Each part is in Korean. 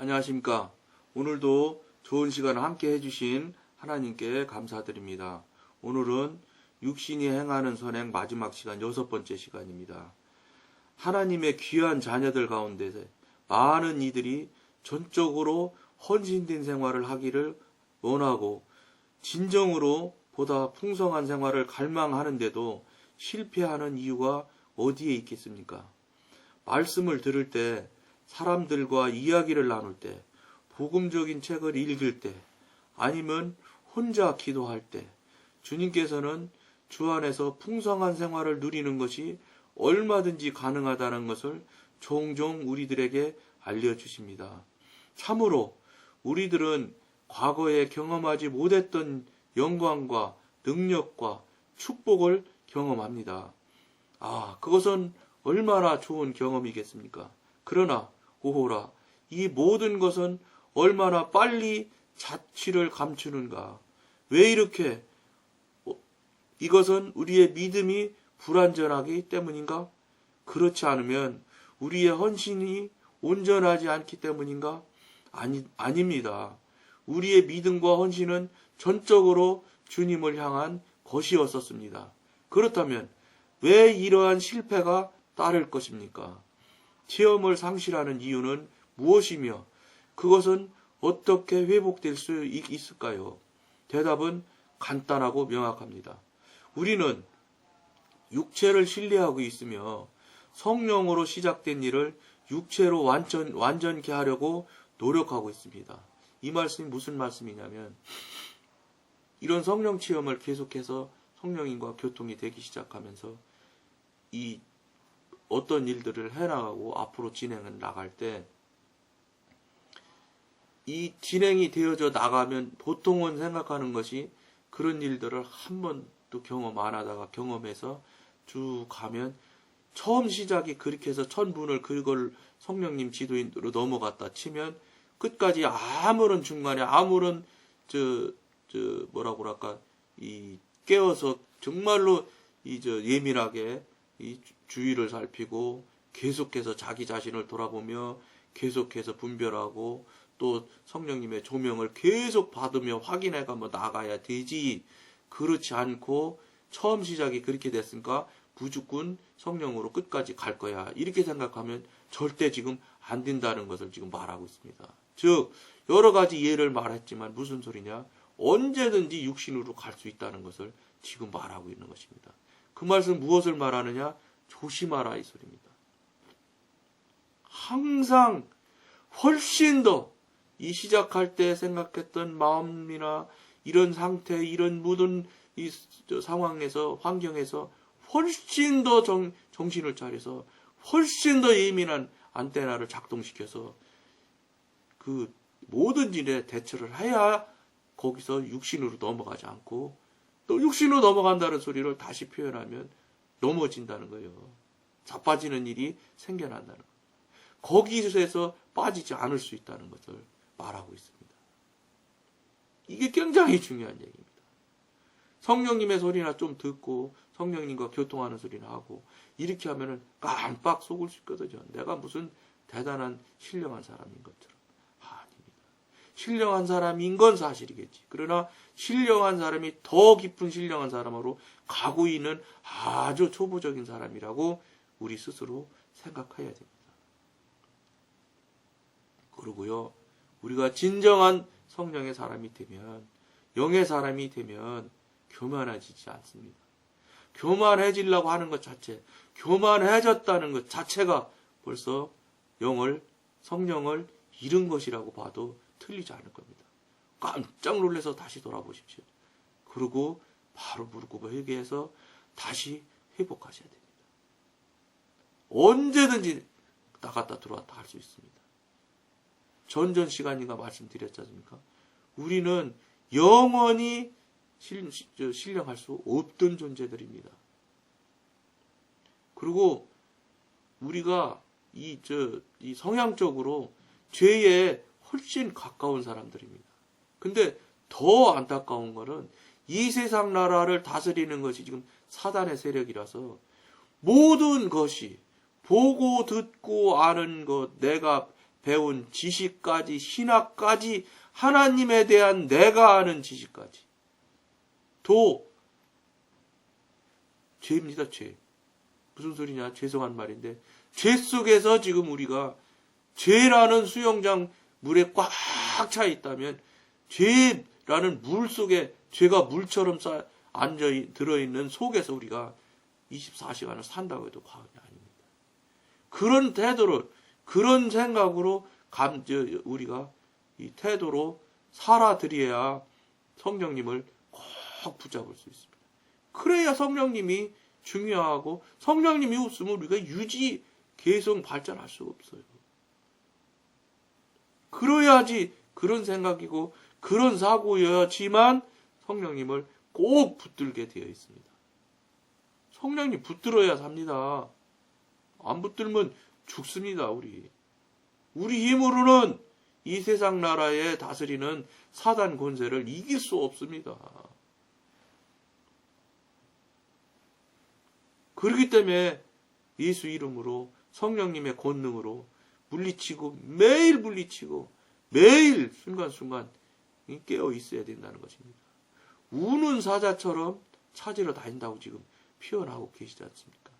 안녕하십니까. 오늘도 좋은 시간을 함께 해주신 하나님께 감사드립니다. 오늘은 육신이 행하는 선행 마지막 시간 여섯 번째 시간입니다. 하나님의 귀한 자녀들 가운데 많은 이들이 전적으로 헌신된 생활을 하기를 원하고 진정으로 보다 풍성한 생활을 갈망하는데도 실패하는 이유가 어디에 있겠습니까? 말씀을 들을 때, 사람들과 이야기를 나눌 때, 복음적인 책을 읽을 때, 아니면 혼자 기도할 때, 주님께서는 주 안에서 풍성한 생활을 누리는 것이 얼마든지 가능하다는 것을 종종 우리들에게 알려주십니다. 참으로 우리들은 과거에 경험하지 못했던 영광과 능력과 축복을 경험합니다. 아, 그것은 얼마나 좋은 경험이겠습니까? 그러나, 오호라, 이 모든 것은 얼마나 빨리 자취를 감추는가? 왜 이렇게 어, 이것은 우리의 믿음이 불완전하기 때문인가? 그렇지 않으면 우리의 헌신이 온전하지 않기 때문인가? 아니, 아닙니다. 우리의 믿음과 헌신은 전적으로 주님을 향한 것이었었습니다. 그렇다면 왜 이러한 실패가 따를 것입니까? 체험을 상실하는 이유는 무엇이며 그것은 어떻게 회복될 수 있- 있을까요? 대답은 간단하고 명확합니다. 우리는 육체를 신뢰하고 있으며 성령으로 시작된 일을 육체로 완전, 완전케 하려고 노력하고 있습니다. 이 말씀이 무슨 말씀이냐면 이런 성령 체험을 계속해서 성령인과 교통이 되기 시작하면서 이 어떤 일들을 해나가고 앞으로 진행을 나갈 때 이 진행이 되어져 나가면 보통은 생각하는 것이 그런 일들을 한 번도 경험 안 하다가 경험해서 쭉 가면 처음 시작이 그렇게 해서 천분을 그걸 성령님 지도인으로 넘어갔다 치면 끝까지 아무런 중간에 아무런 저, 저 뭐라고 그럴까? 이 깨어서 정말로 이 저 예민하게 이 주- 주위를 살피고 계속해서 자기 자신을 돌아보며 계속해서 분별하고 또 성령님의 조명을 계속 받으며 확인해가며 나가야 되지 그렇지 않고 처음 시작이 그렇게 됐으니까 무조건 성령으로 끝까지 갈 거야 이렇게 생각하면 절대 지금 안 된다는 것을 지금 말하고 있습니다. 즉 여러 가지 예를 말했지만 무슨 소리냐 언제든지 육신으로 갈 수 있다는 것을 지금 말하고 있는 것입니다. 그 말씀 무엇을 말하느냐 조심하라 이 소리입니다. 항상 훨씬 더 이 시작할 때 생각했던 마음이나 이런 상태, 이런 모든 이저 상황에서 환경에서 훨씬 더 정, 정신을 차려서 훨씬 더 예민한 안테나를 작동시켜서 그 모든 일에 대처를 해야 거기서 육신으로 넘어가지 않고 또 육신으로 넘어간다는 소리를 다시 표현하면 넘어진다는 거예요. 자빠지는 일이 생겨난다는 거예요. 거기에서 빠지지 않을 수 있다는 것을 말하고 있습니다. 이게 굉장히 중요한 얘기입니다. 성령님의 소리나 좀 듣고 성령님과 교통하는 소리나 하고 이렇게 하면은 깜빡 속을 수 있거든요. 내가 무슨 대단한 신령한 사람인 것처럼. 신령한 사람인 건 사실이겠지. 그러나 신령한 사람이 더 깊은 신령한 사람으로 가고 있는 아주 초보적인 사람이라고 우리 스스로 생각해야 됩니다. 그리고요, 우리가 진정한 성령의 사람이 되면, 영의 사람이 되면 교만해지지 않습니다. 교만해지려고 하는 것 자체, 교만해졌다는 것 자체가 벌써 영을, 성령을 잃은 것이라고 봐도 틀리지 않을 겁니다. 깜짝 놀라서 다시 돌아보십시오. 그리고 바로 무릎 꿇어 회개해서 다시 회복하셔야 됩니다. 언제든지 나갔다 들어왔다 할 수 있습니다. 전전 시간인가 말씀드렸지 않습니까? 우리는 영원히 신령할 수 없던 존재들입니다. 그리고 우리가 이, 저, 이 성향적으로 죄에 훨씬 가까운 사람들입니다. 근데 더 안타까운 거는 이 세상 나라를 다스리는 것이 지금 사단의 세력이라서 모든 것이 보고 듣고 아는 것, 내가 배운 지식까지 신학까지 하나님에 대한 내가 아는 지식까지. 도 죄입니다 죄. 무슨 소리냐? 죄송한 말인데 죄 속에서 지금 우리가 죄라는 수영장 물에 꽉 차 있다면 죄라는 물 속에 죄가 물처럼 쌓, 앉아 들어있는 속에서 우리가 24시간을 산다고 해도 과언이 아닙니다. 그런 태도로 그런 생각으로 감, 저, 우리가 이 태도로 살아들여야 성령님을 꼭 붙잡을 수 있습니다. 그래야 성령님이 중요하고 성령님이 없으면 우리가 유지 계속 발전할 수가 없어요. 그래야지 그런 생각이고 그런 사고여야지만 성령님을 꼭 붙들게 되어 있습니다. 성령님 붙들어야 삽니다. 안 붙들면 죽습니다, 우리. 우리 힘으로는 이 세상 나라에 다스리는 사단 권세를 이길 수 없습니다. 그렇기 때문에 예수 이름으로 성령님의 권능으로 물리치고 매일 물리치고 매일 순간순간 깨어 있어야 된다는 것입니다. 우는 사자처럼 찾으러 다닌다고 지금 표현하고 계시지 않습니까?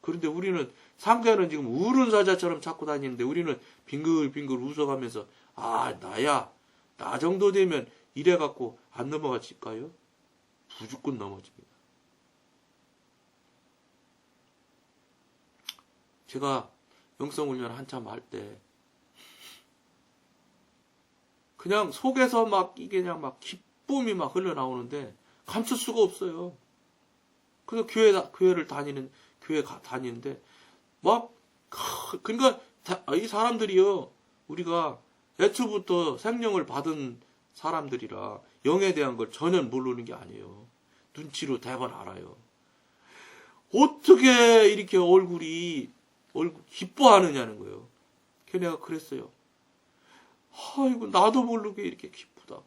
그런데 우리는 상대는 지금 우는 사자처럼 찾고 다니는데 우리는 빙글빙글 웃어가면서 아 나야 나 정도 되면 이래 갖고 안 넘어가질까요? 무조건 넘어집니다. 제가 영성 훈련 한참 할 때 그냥 속에서 막 이게 그냥 막 기쁨이 막 흘러나오는데 감출 수가 없어요. 그래서 교회 교회를 다니는 교회 가, 다니는데 막 그러니까 다, 이 사람들이요 우리가 애초부터 생명을 받은 사람들이라 영에 대한 걸 전혀 모르는 게 아니에요. 눈치로 대번 알아요. 어떻게 이렇게 얼굴이 얼굴 기뻐하느냐는 거예요. 걔네가 그랬어요. 아이고 나도 모르게 이렇게 기쁘다.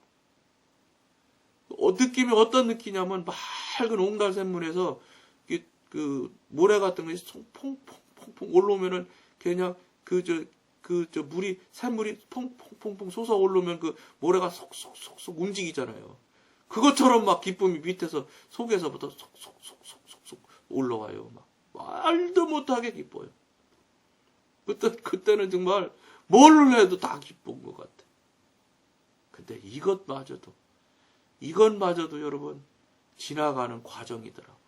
어, 느낌이 어떤 느끼냐면 맑은 옹달샘물에서 그 모래 같은 것이 퐁퐁퐁퐁 올라오면은 그냥 그저 그 저 물이 샘물이 퐁퐁퐁퐁 솟아 올라오면 그 모래가 속속속속 움직이잖아요. 그것처럼 막 기쁨이 밑에서 속에서부터 속속속속속 올라와요. 막 말도 못하게 기뻐요. 그때 그때는 정말 뭘 해도 다 기쁜 것 같아. 근데 이것마저도 이것마저도 여러분 지나가는 과정이더라고.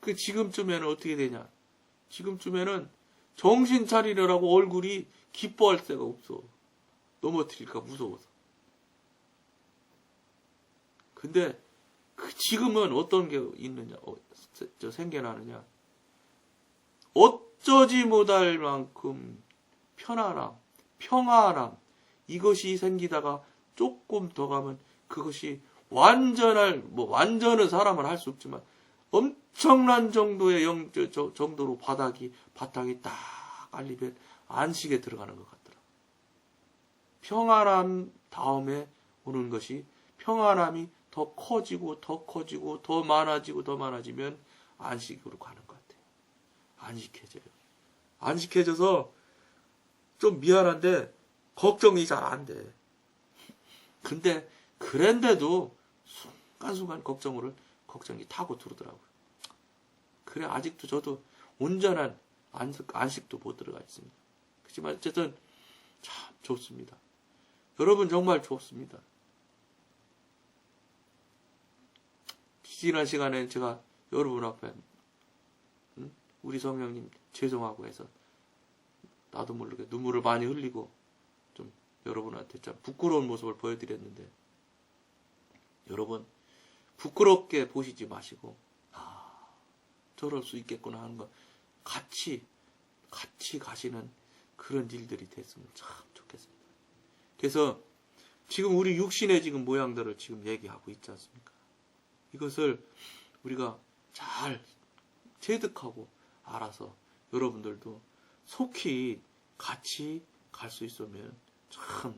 그 지금쯤에는 어떻게 되냐? 지금쯤에는 정신 차리려라고 얼굴이 기뻐할 새가 없어. 넘어뜨릴까 무서워서. 근데 그 지금은 어떤 게 있느냐? 어, 저 생겨나느냐? 어쩌지 못할 만큼 편안함, 평안함 이것이 생기다가 조금 더 가면 그것이 완전할 뭐 완전한 사람은 할수 없지만 엄청난 정도의 영 저, 저, 정도로 바닥이 바닥이 딱 깔리면 안식에 들어가는 것 같더라. 평안함 다음에 오는 것이 평안함이 더 커지고 더 커지고 더 많아지고 더 많아지면 안식으로 가는. 안식해져요. 안식해져서 좀 미안한데 걱정이 잘 안 돼. 근데 그런데도 순간순간 걱정을 걱정이 타고 들어오더라고요. 그래 아직도 저도 온전한 안식, 안식도 못 들어가 있습니다. 그렇지만 어쨌든 참 좋습니다. 여러분 정말 좋습니다. 지난 시간에 제가 여러분 앞에 우리 성령님 죄송하고 해서 나도 모르게 눈물을 많이 흘리고 좀 여러분한테 참 부끄러운 모습을 보여드렸는데 여러분 부끄럽게 보시지 마시고 아 저럴 수 있겠구나 하는 거 같이 같이 가시는 그런 일들이 됐으면 참 좋겠습니다. 그래서 지금 우리 육신의 지금 모양들을 지금 얘기하고 있지 않습니까? 이것을 우리가 잘 체득하고 알아서 여러분들도 속히 같이 갈 수 있으면 참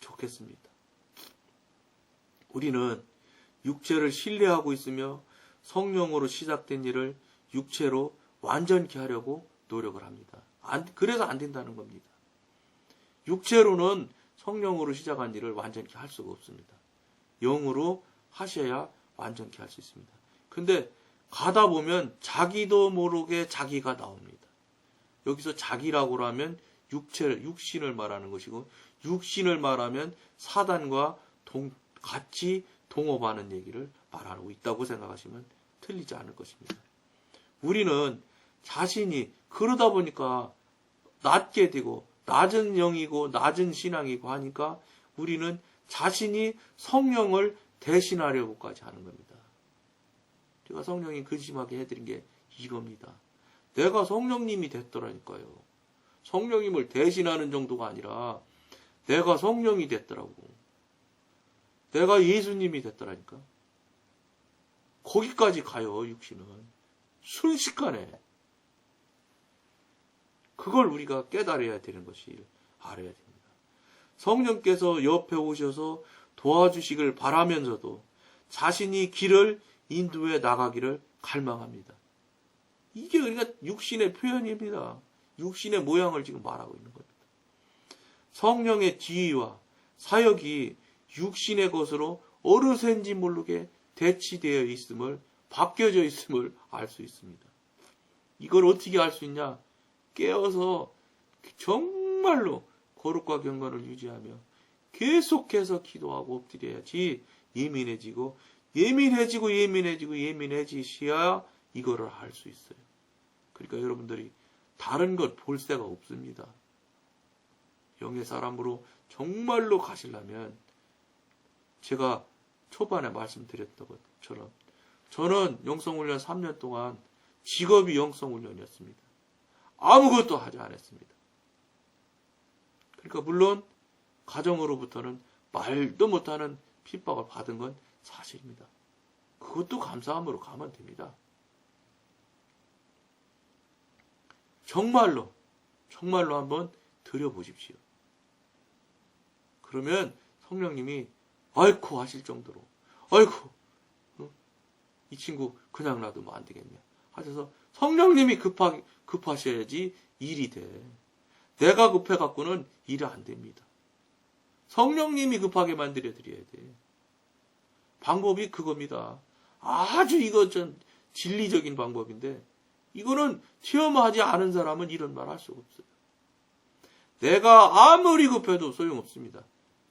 좋겠습니다. 우리는 육체를 신뢰하고 있으며 성령으로 시작된 일을 육체로 완전케 하려고 노력을 합니다. 안, 그래서 안 된다는 겁니다. 육체로는 성령으로 시작한 일을 완전히 할 수가 없습니다. 영으로 하셔야 완전히 할 수 있습니다. 근데 가다 보면 자기도 모르게 자기가 나옵니다. 여기서 자기라고 하면 육체, 육신을 말하는 것이고, 육신을 말하면 사단과 동, 같이 동업하는 얘기를 말하고 있다고 생각하시면 틀리지 않을 것입니다. 우리는 자신이 그러다 보니까 낮게 되고 낮은 영이고 낮은 신앙이고 하니까 우리는 자신이 성령을 대신하려고까지 하는 겁니다. 제가 성령이 근심하게 해드린 게 이겁니다. 내가 성령님이 됐더라니까요. 성령님을 대신하는 정도가 아니라 내가 성령이 됐더라고. 내가 예수님이 됐더라니까. 거기까지 가요, 육신은. 순식간에. 그걸 우리가 깨달아야 되는 것이 알아야 됩니다. 성령께서 옆에 오셔서 도와주시길 바라면서도 자신이 길을 인도해 나가기를 갈망합니다. 이게 우리가 육신의 표현입니다. 육신의 모양을 지금 말하고 있는 겁니다. 성령의 지위와 사역이 육신의 것으로 어느샌지 모르게 대치되어 있음을 바뀌어져 있음을 알 수 있습니다. 이걸 어떻게 알 수 있냐? 깨어서 정말로 거룩과 경건을 유지하며 계속해서 기도하고 엎드려야지 예민해지고 예민해지고 예민해지고 예민해지셔야 이거를 할 수 있어요. 그러니까 여러분들이 다른 것 볼 새가 없습니다. 영의 사람으로 정말로 가시려면 제가 초반에 말씀드렸던 것처럼 저는 영성훈련 3년 동안 직업이 영성훈련이었습니다. 아무것도 하지 않았습니다. 그러니까 물론 가정으로부터는 말도 못하는 핍박을 받은 건 사실입니다. 그것도 감사함으로 가면 됩니다. 정말로 정말로 한번 드려보십시오. 그러면 성령님이 아이쿠 하실 정도로 아이쿠 어? 이 친구 그냥 놔두면 안 되겠냐 하셔서 성령님이 급하, 급하셔야지 일이 돼. 내가 급해갖고는 일이 안 됩니다. 성령님이 급하게 만들어 드려야 돼. 방법이 그겁니다. 아주 이거 전 진리적인 방법인데 이거는 체험하지 않은 사람은 이런 말 할 수가 없어요. 내가 아무리 급해도 소용없습니다.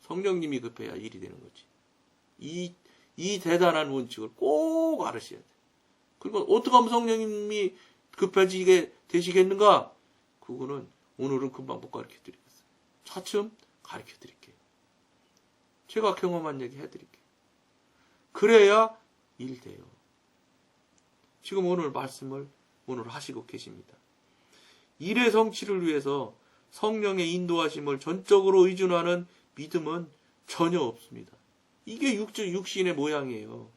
성령님이 급해야 일이 되는 거지. 이, 이 대단한 원칙을 꼭 알으셔야 돼. 그리고 어떻게 하면 성령님이 급해지게 되시겠는가? 그거는 오늘은 금방 못 가르쳐 드리겠어요. 차츰 가르쳐 드릴게요. 제가 경험한 얘기 해 드릴게요. 그래야 일 돼요. 지금 오늘 말씀을 오늘 하시고 계십니다. 일의 성취를 위해서 성령의 인도하심을 전적으로 의존하는 믿음은 전혀 없습니다. 이게 육, 육신의 모양이에요.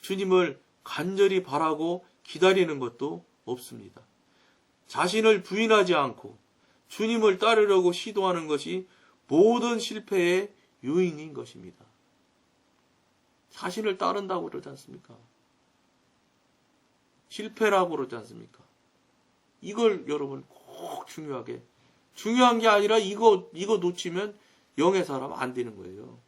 주님을 간절히 바라고 기다리는 것도 없습니다. 자신을 부인하지 않고 주님을 따르려고 시도하는 것이 모든 실패의 요인인 것입니다. 자신을 따른다고 그러지 않습니까? 실패라고 그러지 않습니까? 이걸 여러분 꼭 중요하게 중요한 게 아니라 이거 이거 놓치면 영의 사람 안 되는 거예요.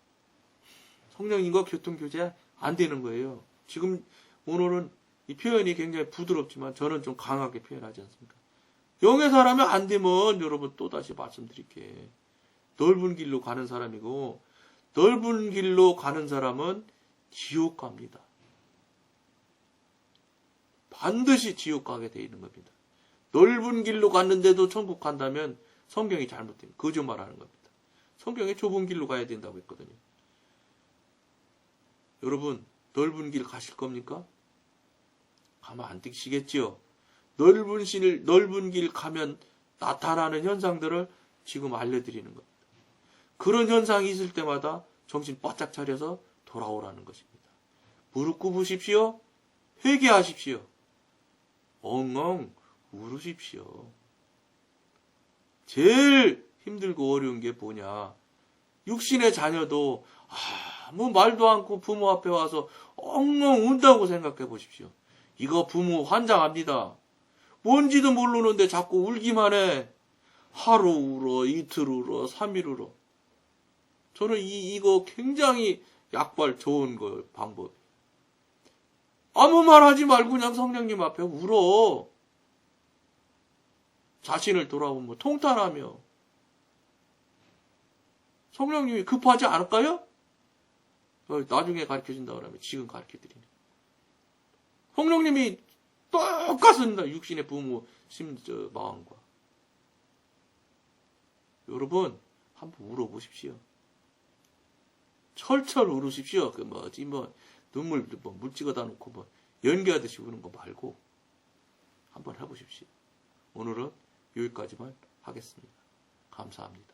성령님과 교통 교제 안 되는 거예요. 지금 오늘은 이 표현이 굉장히 부드럽지만 저는 좀 강하게 표현하지 않습니까? 영의 사람이 안 되면 여러분 또 다시 말씀드릴게. 넓은 길로 가는 사람이고 넓은 길로 가는 사람은 지옥 갑니다. 반드시 지옥 가게 돼 있는 겁니다. 넓은 길로 갔는데도 천국 간다면 성경이 잘못된 거짓말하는 겁니다. 성경에 좁은 길로 가야 된다고 했거든요. 여러분 넓은 길 가실 겁니까? 가면 안 되시겠지요. 넓은 길 넓은 길 가면 나타나는 현상들을 지금 알려드리는 겁니다. 그런 현상이 있을 때마다 정신 바짝 차려서 돌아오라는 것입니다. 무릎 꿇으십시오. 회개하십시오. 엉엉 울으십시오. 제일 힘들고 어려운 게 뭐냐? 육신의 자녀도 아무 말도 않고 부모 앞에 와서 엉엉 운다고 생각해 보십시오. 이거 부모 환장합니다. 뭔지도 모르는데 자꾸 울기만 해. 하루 울어, 이틀 울어, 삼일 울어. 저는 이, 이거 굉장히 약발 좋은 거, 방법. 아무 말 하지 말고 그냥 성령님 앞에 울어. 자신을 돌아보면 통탄하며. 성령님이 급하지 않을까요? 어, 나중에 가르쳐 준다 그러면 지금 가르쳐 드리네. 성령님이 똑같습니다. 육신의 부모 심, 저, 마음과. 여러분, 한번 울어보십시오. 철철 울으십시오. 그 뭐지, 뭐, 눈물, 뭐, 물 찍어다 놓고 뭐, 연기하듯이 우는 거 말고, 한번 해보십시오. 오늘은 여기까지만 하겠습니다. 감사합니다.